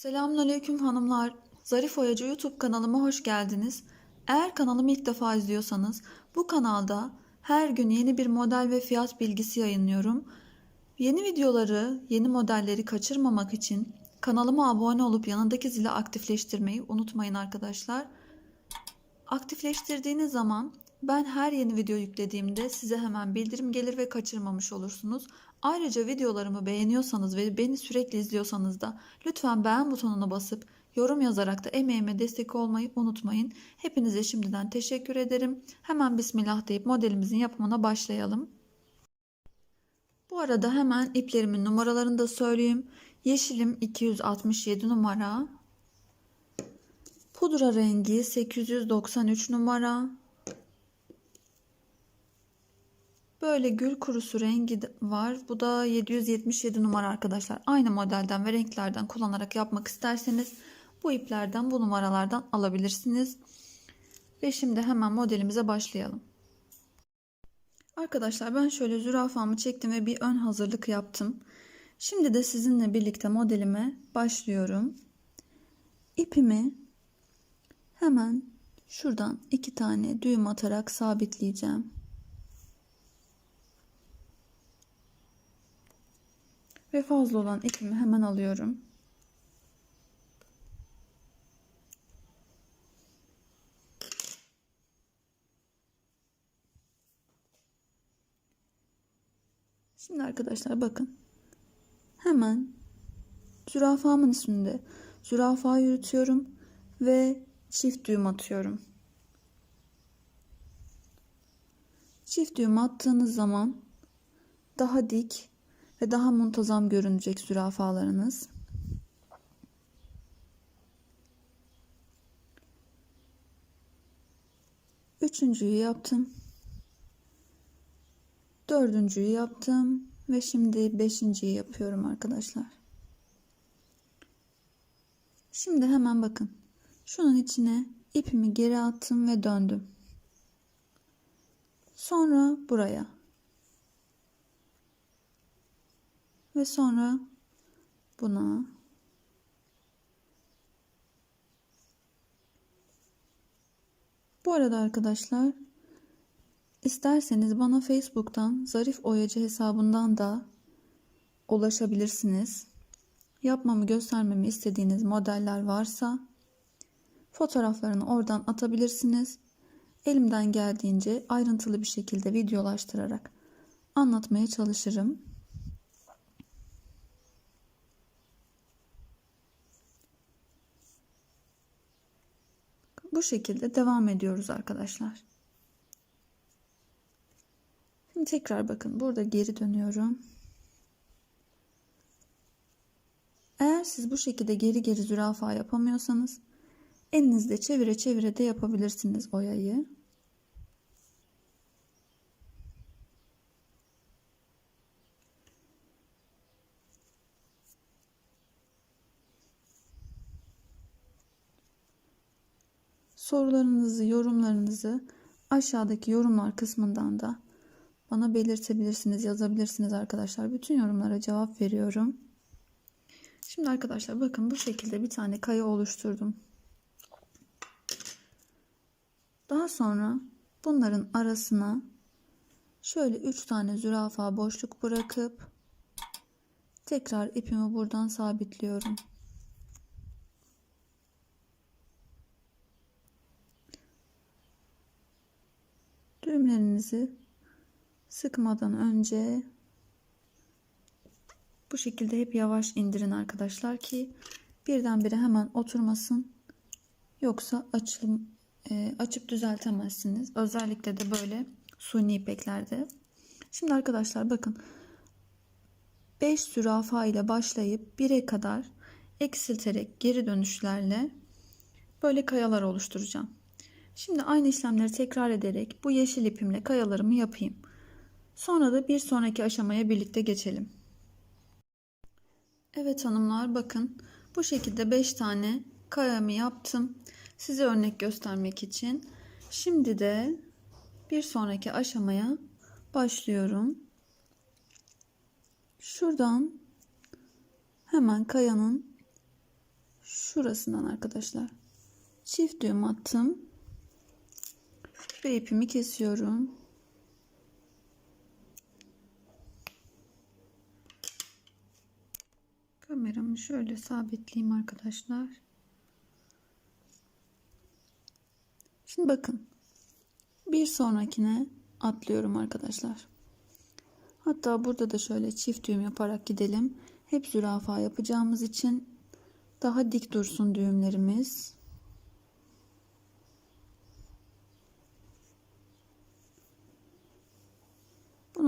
Selamünaleyküm hanımlar. Zarif Oyacı YouTube kanalıma hoş geldiniz. Eğer kanalımı ilk defa izliyorsanız bu kanalda her gün yeni bir model ve fiyat bilgisi yayınlıyorum. Yeni videoları, yeni modelleri kaçırmamak için kanalıma abone olup yanındaki zili aktifleştirmeyi unutmayın arkadaşlar. Aktifleştirdiğiniz zaman ben her yeni video yüklediğimde size hemen bildirim gelir ve kaçırmamış olursunuz. Ayrıca videolarımı beğeniyorsanız ve beni sürekli izliyorsanız da lütfen beğen butonuna basıp yorum yazarak da emeğime destek olmayı unutmayın. Hepinize şimdiden teşekkür ederim. Hemen bismillah deyip modelimizin yapımına başlayalım. Bu arada hemen iplerimin numaralarını da söyleyeyim. Yeşilim 267 numara. Pudra rengi 893 numara. Böyle gül kurusu rengi var. Bu da 777 numara arkadaşlar. Aynı modelden ve renklerden kullanarak yapmak isterseniz bu iplerden bu numaralardan alabilirsiniz. Ve şimdi hemen modelimize başlayalım. Arkadaşlar ben şöyle zürafamı çektim ve bir ön hazırlık yaptım. Şimdi de sizinle birlikte modelime başlıyorum. İpimi hemen şuradan iki tane düğüm atarak sabitleyeceğim. Ve fazla olan ipimi hemen alıyorum. Şimdi arkadaşlar bakın. Hemen zürafamın üstünde zürafa yürütüyorum ve çift düğüm atıyorum. Çift düğüm attığınız zaman daha dik ve daha muntazam görünecek zürafalarınız. Üçüncüyü yaptım. Dördüncüyü yaptım ve şimdi beşinciyi yapıyorum arkadaşlar. Şimdi hemen bakın. Şunun içine ipimi geri attım ve döndüm. Sonra buraya. Ve sonra buna Bu arada arkadaşlar isterseniz bana Facebook'tan Zarif Oyacı hesabından da ulaşabilirsiniz. Yapmamı göstermemi istediğiniz modeller varsa fotoğraflarını oradan atabilirsiniz. Elimden geldiğince ayrıntılı bir şekilde videolaştırarak anlatmaya çalışırım. Bu şekilde devam ediyoruz arkadaşlar. Şimdi tekrar bakın burada geri dönüyorum. Eğer siz bu şekilde geri geri zürafa yapamıyorsanız elinizde çevire çevire de yapabilirsiniz oyayı. Sorularınızı, yorumlarınızı aşağıdaki yorumlar kısmından da bana belirtebilirsiniz, yazabilirsiniz arkadaşlar. Bütün yorumlara cevap veriyorum. Şimdi arkadaşlar bakın bu şekilde bir tane kaya oluşturdum. Daha sonra bunların arasına şöyle 3 tane zürafa boşluk bırakıp tekrar ipimi buradan sabitliyorum. Düğümlerinizi sıkmadan önce bu şekilde hep yavaş indirin arkadaşlar ki birdenbire hemen oturmasın. Yoksa açılım e, açıp düzeltemezsiniz. Özellikle de böyle suni ipeklerde. Şimdi arkadaşlar bakın 5 zürafa ile başlayıp 1'e kadar eksilterek geri dönüşlerle böyle kayalar oluşturacağım. Şimdi aynı işlemleri tekrar ederek bu yeşil ipimle kayalarımı yapayım. Sonra da bir sonraki aşamaya birlikte geçelim. Evet hanımlar bakın bu şekilde 5 tane kayamı yaptım. Size örnek göstermek için. Şimdi de bir sonraki aşamaya başlıyorum. Şuradan hemen kayanın şurasından arkadaşlar çift düğüm attım ve ipimi kesiyorum. Kameramı şöyle sabitleyeyim arkadaşlar. Şimdi bakın. Bir sonrakine atlıyorum arkadaşlar. Hatta burada da şöyle çift düğüm yaparak gidelim. Hep zürafa yapacağımız için daha dik dursun düğümlerimiz.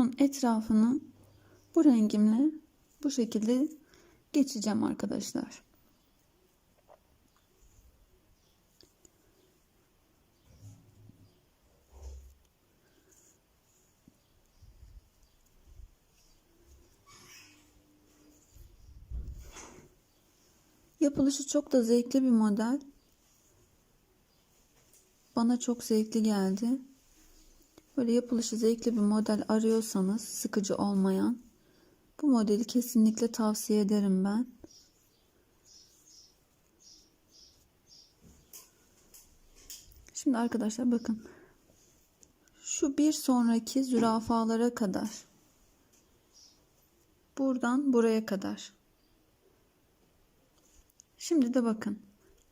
Bunun etrafını bu rengimle bu şekilde geçeceğim arkadaşlar. Yapılışı çok da zevkli bir model. Bana çok zevkli geldi. Böyle yapılışı zevkli bir model arıyorsanız sıkıcı olmayan bu modeli kesinlikle tavsiye ederim ben. Şimdi arkadaşlar bakın. Şu bir sonraki zürafalara kadar. Buradan buraya kadar. Şimdi de bakın.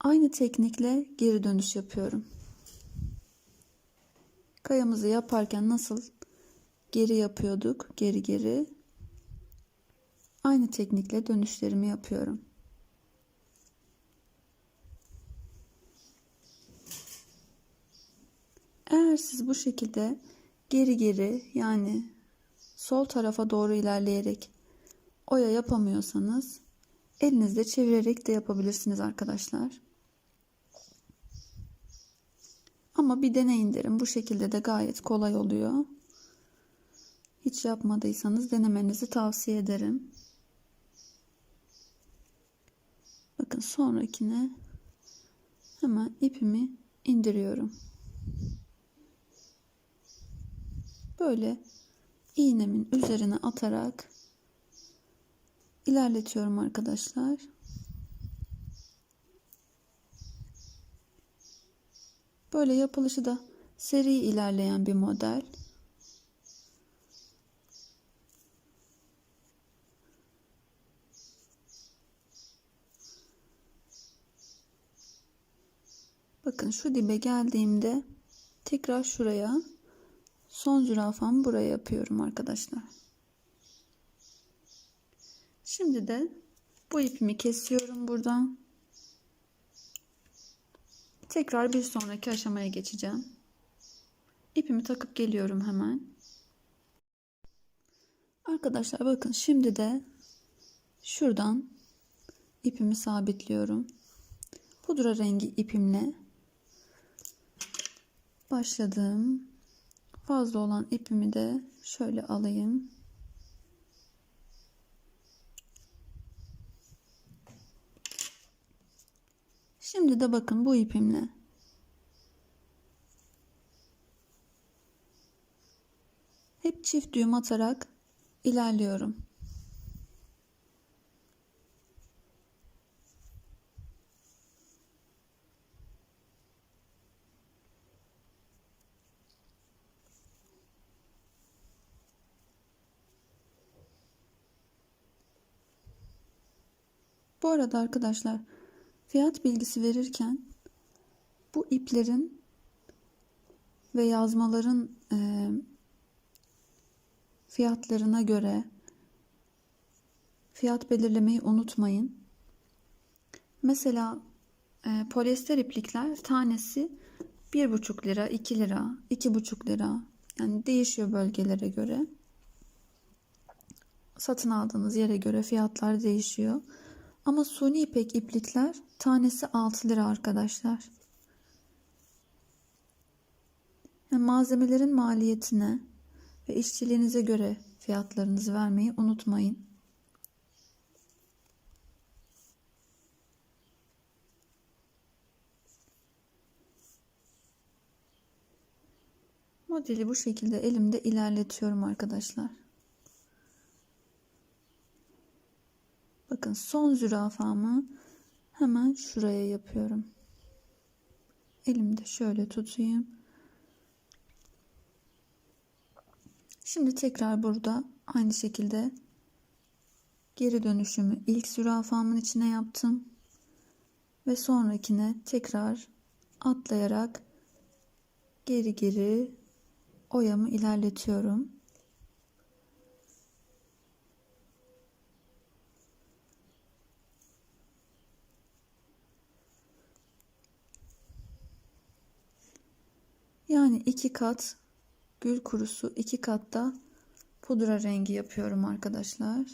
Aynı teknikle geri dönüş yapıyorum. Kayamızı yaparken nasıl geri yapıyorduk? Geri geri. Aynı teknikle dönüşlerimi yapıyorum. Eğer siz bu şekilde geri geri yani sol tarafa doğru ilerleyerek oya yapamıyorsanız elinizde çevirerek de yapabilirsiniz arkadaşlar. Ama bir deneyin derim. Bu şekilde de gayet kolay oluyor. Hiç yapmadıysanız denemenizi tavsiye ederim. Bakın sonrakine hemen ipimi indiriyorum. Böyle iğnemin üzerine atarak ilerletiyorum arkadaşlar. Böyle yapılışı da seri ilerleyen bir model. Bakın şu dibe geldiğimde tekrar şuraya son zürafamı buraya yapıyorum arkadaşlar. Şimdi de bu ipimi kesiyorum buradan. Tekrar bir sonraki aşamaya geçeceğim. İpimi takıp geliyorum hemen. Arkadaşlar bakın şimdi de şuradan ipimi sabitliyorum. Pudra rengi ipimle başladım. Fazla olan ipimi de şöyle alayım. Şimdi de bakın bu ipimle hep çift düğüm atarak ilerliyorum. Bu arada arkadaşlar Fiyat bilgisi verirken bu iplerin ve yazmaların e, fiyatlarına göre fiyat belirlemeyi unutmayın. Mesela e, polyester iplikler tanesi 1,5 lira, 2 lira, 2,5 lira. Yani değişiyor bölgelere göre. Satın aldığınız yere göre fiyatlar değişiyor. Ama suni ipek iplikler tanesi 6 lira arkadaşlar. Yani malzemelerin maliyetine ve işçiliğinize göre fiyatlarınızı vermeyi unutmayın. Modeli bu şekilde elimde ilerletiyorum arkadaşlar. Bakın son zürafamı hemen şuraya yapıyorum. Elimde şöyle tutayım. Şimdi tekrar burada aynı şekilde geri dönüşümü ilk zürafamın içine yaptım. Ve sonrakine tekrar atlayarak geri geri oyamı ilerletiyorum. Yani iki kat gül kurusu, iki katta pudra rengi yapıyorum arkadaşlar.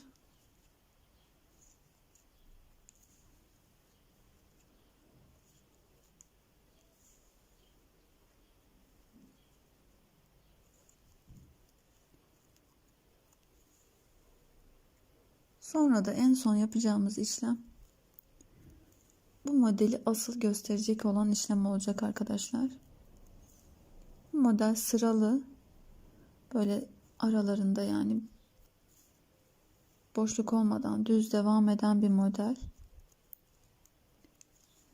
Sonra da en son yapacağımız işlem bu modeli asıl gösterecek olan işlem olacak arkadaşlar. Model sıralı böyle aralarında yani boşluk olmadan düz devam eden bir model.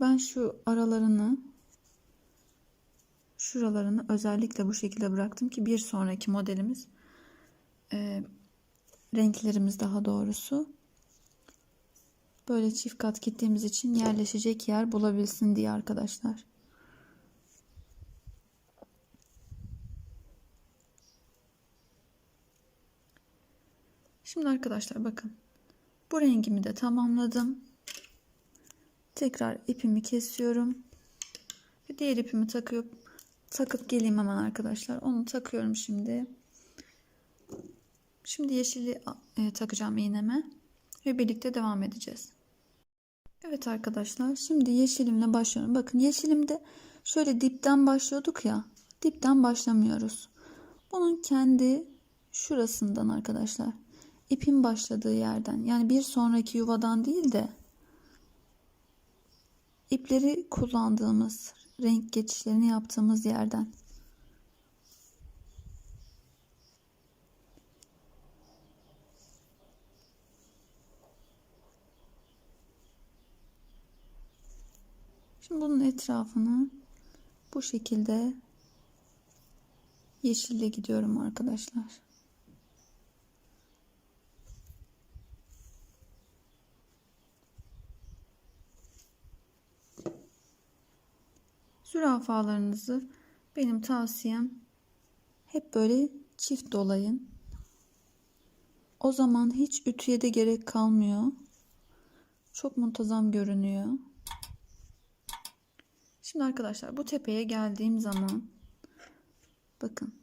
Ben şu aralarını şuralarını özellikle bu şekilde bıraktım ki bir sonraki modelimiz e, renklerimiz daha doğrusu böyle çift kat gittiğimiz için yerleşecek yer bulabilsin diye arkadaşlar. Şimdi arkadaşlar bakın. Bu rengimi de tamamladım. Tekrar ipimi kesiyorum. Ve diğer ipimi takıp takıp geleyim hemen arkadaşlar. Onu takıyorum şimdi. Şimdi yeşili e, takacağım iğneme ve birlikte devam edeceğiz. Evet arkadaşlar şimdi yeşilimle başlıyorum. Bakın yeşilimde şöyle dipten başlıyorduk ya. Dipten başlamıyoruz. Bunun kendi şurasından arkadaşlar. İpin başladığı yerden yani bir sonraki yuvadan değil de ipleri kullandığımız renk geçişlerini yaptığımız yerden Şimdi bunun etrafını bu şekilde yeşille gidiyorum arkadaşlar. Zürafalarınızı benim tavsiyem hep böyle çift dolayın. O zaman hiç ütüye de gerek kalmıyor. Çok muntazam görünüyor. Şimdi arkadaşlar bu tepeye geldiğim zaman bakın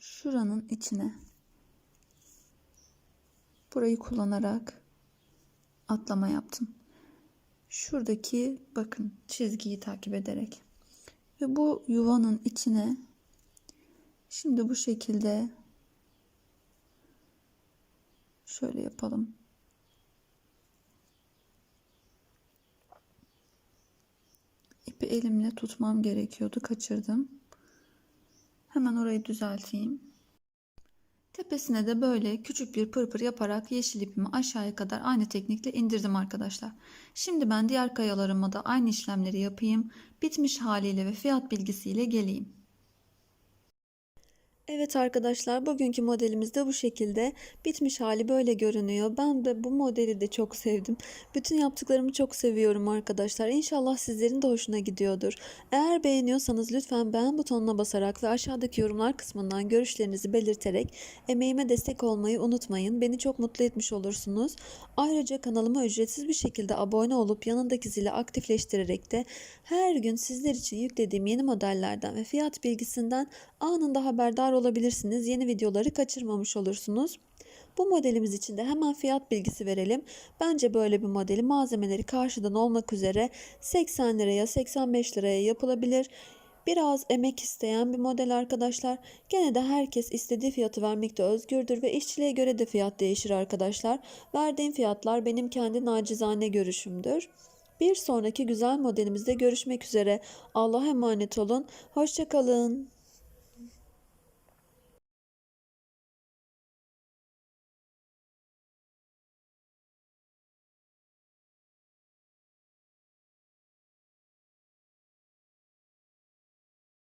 şuranın içine burayı kullanarak atlama yaptım. Şuradaki bakın çizgiyi takip ederek ve bu yuvanın içine şimdi bu şekilde şöyle yapalım. ipi elimle tutmam gerekiyordu. Kaçırdım. Hemen orayı düzelteyim. Tepesine de böyle küçük bir pırpır yaparak yeşil ipimi aşağıya kadar aynı teknikle indirdim arkadaşlar. Şimdi ben diğer kayalarıma da aynı işlemleri yapayım. Bitmiş haliyle ve fiyat bilgisiyle geleyim. Evet arkadaşlar bugünkü modelimiz de bu şekilde. Bitmiş hali böyle görünüyor. Ben de bu modeli de çok sevdim. Bütün yaptıklarımı çok seviyorum arkadaşlar. İnşallah sizlerin de hoşuna gidiyordur. Eğer beğeniyorsanız lütfen beğen butonuna basarak ve aşağıdaki yorumlar kısmından görüşlerinizi belirterek emeğime destek olmayı unutmayın. Beni çok mutlu etmiş olursunuz. Ayrıca kanalıma ücretsiz bir şekilde abone olup yanındaki zili aktifleştirerek de her gün sizler için yüklediğim yeni modellerden ve fiyat bilgisinden anında haberdar olabilirsiniz. Yeni videoları kaçırmamış olursunuz. Bu modelimiz için de hemen fiyat bilgisi verelim. Bence böyle bir modeli malzemeleri karşıdan olmak üzere 80 liraya 85 liraya yapılabilir. Biraz emek isteyen bir model arkadaşlar. Gene de herkes istediği fiyatı vermekte özgürdür ve işçiliğe göre de fiyat değişir arkadaşlar. Verdiğim fiyatlar benim kendi nacizane görüşümdür. Bir sonraki güzel modelimizde görüşmek üzere. Allah'a emanet olun. Hoşçakalın.